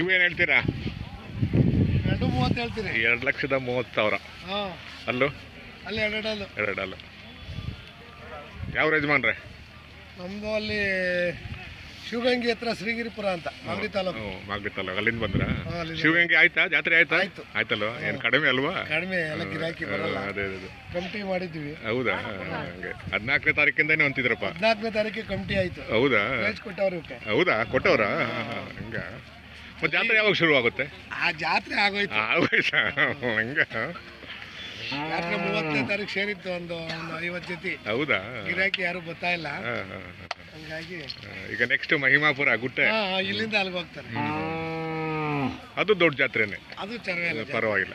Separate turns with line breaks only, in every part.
ಇವೇನು ಹೇಳ್ತೀರಾ?
ಎರಡು ಮೂವತ್ತು ಹೇಳ್ತೀರಿ.
ಎರಡು ಲಕ್ಷದ ಮೂವತ್ತು ಸಾವಿರ.
ಹಾಂ.
ಅಲ್ಲೂ?
ಅಲ್ಲಿ ಎರಡಲ್ಲ
ಎರಡಲ್ಲ ಯಾವ ಯಜಮಾನ್ರೆ?
ನಮ್ಮದು ಅಲ್ಲಿ ಶಿವಗಂಗೆ ಹತ್ರ ಶ್ರೀಗಿರಿಪುರ ಅಂತ ಮಾಗಡಿ ತಾಲೂಕು.
ಮಾಗಡಿ ತಾಲೂಕು. ಅಲ್ಲಿಂದ ಬಂದ್ರ? ಶಿವಗಂಗಿ ಆಯ್ತಾ? ಜಾತ್ರೆ ಆಯ್ತಾ?
ಆಯ್ತು.
ಆಯ್ತಲ್ವ? ಏನು ಕಡಿಮೆ ಅಲ್ವಾ?
ಕಡಿಮೆ ಎಲ್ಲ ಗಿರಾಕಿ ಬರಲ್ಲ.
ಅದೇ ಅದೇ.
ಕಮಿಟಿ ಮಾಡಿದ್ವಿ.
ಹೌದಾ? ಹಂಗೆ. ಹದಿನಾಲ್ಕನೇ ತಾರೀಕಿಂದನೇ ಅಂತಿದ್ರಪ್ಪ?
ಹದಿನಾಲ್ಕನೇ ತಾರೀಕಿಗೆ ಕಮಿಟಿ ಆಯ್ತು.
ಹೌದಾ?
ಕೊಟ್ಟವ್ರ
ಹೌದಾ? ಕೊಟ್ಟವ್ರ? ಹಂಗ? ಮತ್ತೆ ಜಾತ್ರೆ ಯಾವಾಗ ಶುರು ಆಗುತ್ತೆ?
ಆ ಜಾತ್ರೆ ಆಗೋಯ್ತು.
ಆಗೋಯ್ತಾ? ಹಂಗ?
ಮೂವತ್ತನೇ ತಾರೀಕು ಸೇರಿತ್ತು ಒಂದು ಒಂದು ಐವತ್ತು ಜೊತೆ.
ಹೌದಾ?
ಗಿರಾಕಿ ಯಾರು ಗೊತ್ತಾ ಇಲ್ಲ. ಹಂಗಾಗಿ
ಈಗ ನೆಕ್ಸ್ಟ್ ಮಹಿಮಾಪುರ ಗುಟ್ಟೆ.
ಹಾ ಹಾ, ಇಲ್ಲಿಂದ ಅಲ್ಲಿಗೆ ಹೋಗ್ತಾರೆ.
ಅದು ದೊಡ್ಡ ಜಾತ್ರೆನೆ.
ಅದು ಚೆನ್ನಾಗಿಲ್ಲ
ಪರವಾಗಿಲ್ಲ.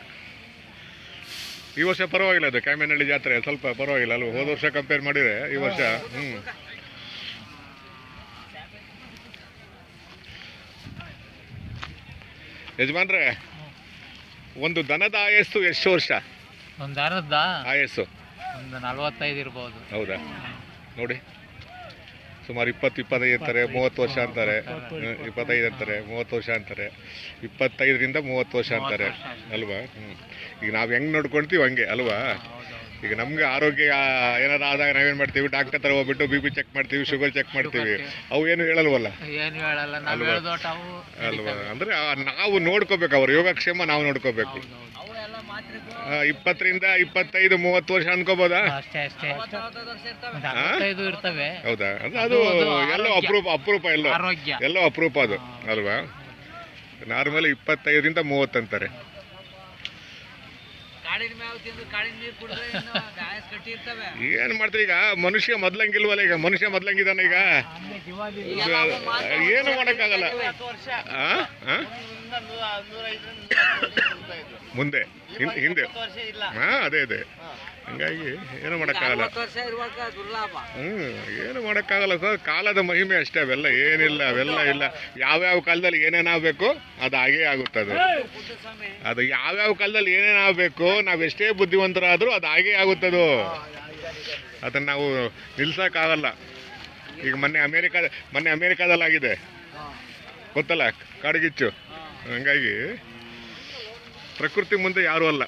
ಈ ವರ್ಷ ಪರವಾಗಿಲ್ಲ ಅದು. ಕ್ಯಾಮೇನಹಳ್ಳಿ ಜಾತ್ರೆ ಸ್ವಲ್ಪ ಪರವಾಗಿಲ್ಲ ಅಲ್ವಾ? ಹೋದ ವರ್ಷ ಕಂಪೇರ್ ಮಾಡಿದ್ರೆ ಈ ವರ್ಷ ಹ್ಮ್. ಯಜಮಾನ್ರೆ ಒಂದು ದನದ ಆಯಸ್ಸು ಎಷ್ಟು ವರ್ಷ?
ಒಂದು ದನದ
ಆಯಸ್ಸು.
ಒಂದು ನಲ್ವತ್ತೈದು ಇರ್ಬೋದು.
ಹೌದಾ? ನೋಡಿ ಸುಮಾರು ಇಪ್ಪತ್ತು ಇಪ್ಪತ್ತೈದು ಇರ್ತಾರೆ ಮೂವತ್ತು ವರ್ಷ ಅಂತಾರೆ. ಇಪ್ಪತ್ತೈದು ಅಂತಾರೆ ಮೂವತ್ತು ವರ್ಷ ಅಂತಾರೆ. ಇಪ್ಪತ್ತೈದರಿಂದ ಮೂವತ್ತು ವರ್ಷ ಅಂತಾರೆ. ಅಲ್ವಾ? ಈಗ ನಾವು ಹೆಂಗೆ ನೋಡ್ಕೊಳ್ತೀವಿ ಹಂಗೆ ಅಲ್ವಾ? ಈಗ ನಮ್ಗೆ ಆರೋಗ್ಯ ಏನಾದ್ರು ಆದಾಗ ನಾವೇನ್ ಮಾಡ್ತೀವಿ? ಡಾಕ್ಟರ್ ಹತ್ರ ಹೋಗ್ಬಿಟ್ಟು ಬಿ ಪಿ ಚೆಕ್ ಮಾಡ್ತೀವಿ ಶುಗರ್ ಚೆಕ್ ಮಾಡ್ತೀವಿ. ಅವು ಏನು ಹೇಳಲ್ವಲ್ಲ?
ಏನು ಹೇಳಲ್ಲ. ನಾವು
ಅಲ್ವಾ?
ಹೇಳ್ದೋಟ ಅವು
ಅಲ್ವಾ? ಅಂದರೆ ನಾವು ನೋಡ್ಕೋಬೇಕು ಅವ್ರ ಯೋಗಕ್ಷೇಮ ನಾವು ನೋಡ್ಕೋಬೇಕು. ಆ, ಇಪ್ಪತ್ತರಿಂದ ಇಪ್ಪತ್ತೈದು ಮೂವತ್ತು ವರ್ಷ ಅನ್ಕೋಬೋದಾ?
ಅಷ್ಟೇ ಅಷ್ಟೇ. ಒಂದು ಅರವತ್ತೈದು ಇರ್ತವೆ.
ಹೌದಾ? ಅಂದ್ರೆ ಅದು ಎಲ್ಲೋ
ಅಪ್ರೂಪ
ಅಪರೂಪ ಅಪರೂಪ ಎಲ್ಲೋ.
ಆರೋಗ್ಯ.
ಎಲ್ಲೋ ಅಪರೂಪ ಅದು. ಅಲ್ವಾ? ನಾರ್ಮಲ್ ಇಪ್ಪತ್ತೈದರಿಂದ ಮೂವತ್ತು ಅಂತಾರೆ. ಏನ್ ಮಾಡ್ತೀರಿ ಈಗ? ಮನುಷ್ಯ ಮೊದ್ಲಂಗಿಲ್ವಲ್ಲ ಈಗ? ಮನುಷ್ಯ ಮೊದ್ಲಂಗಿದಾನ ಈಗ? ಏನು ಮಾಡಕ್ಕಾಗಲ್ಲ? ಮುಂದೆ. ಹಿಂ- ಹಿಂದೆ ಹಾ ಅದೇ ಅದೇ. ಹಂಗಾಗಿ ಏನು ಮಾಡೋಕ್ಕಾಗಲ್ಲ. ಹ್ಞೂ ಏನು ಮಾಡೋಕ್ಕಾಗಲ್ಲ ಸರ್. ಕಾಲದ ಮಹಿಮೆ ಅಷ್ಟೇ ಅವೆಲ್ಲ ಏನಿಲ್ಲ ಅವೆಲ್ಲ ಇಲ್ಲ. ಯಾವ್ಯಾವ ಕಾಲದಲ್ಲಿ ಏನೇನಾಗಬೇಕು ಅದು ಹಾಗೇ ಆಗುತ್ತದೆ. ಅದು ಯಾವ್ಯಾವ ಕಾಲದಲ್ಲಿ ಏನೇನಾಗಬೇಕು ನಾವು ಎಷ್ಟೇ ಬುದ್ಧಿವಂತರಾದರೂ ಅದು ಹಾಗೇ ಆಗುತ್ತದು. ಅದನ್ನು ನಾವು ನಿಲ್ಸೋಕ್ಕಾಗಲ್ಲ. ಈಗ ಮೊನ್ನೆ ಅಮೇರಿಕಾದ ಮೊನ್ನೆ ಅಮೇರಿಕಾದಲ್ಲಾಗಿದೆ ಗೊತ್ತಲ್ಲ ಕಾಡುಗಿಚ್ಚು. ಹಂಗಾಗಿ ಪ್ರಕೃತಿ ಮುಂದೆ ಯಾರೂ ಅಲ್ಲ.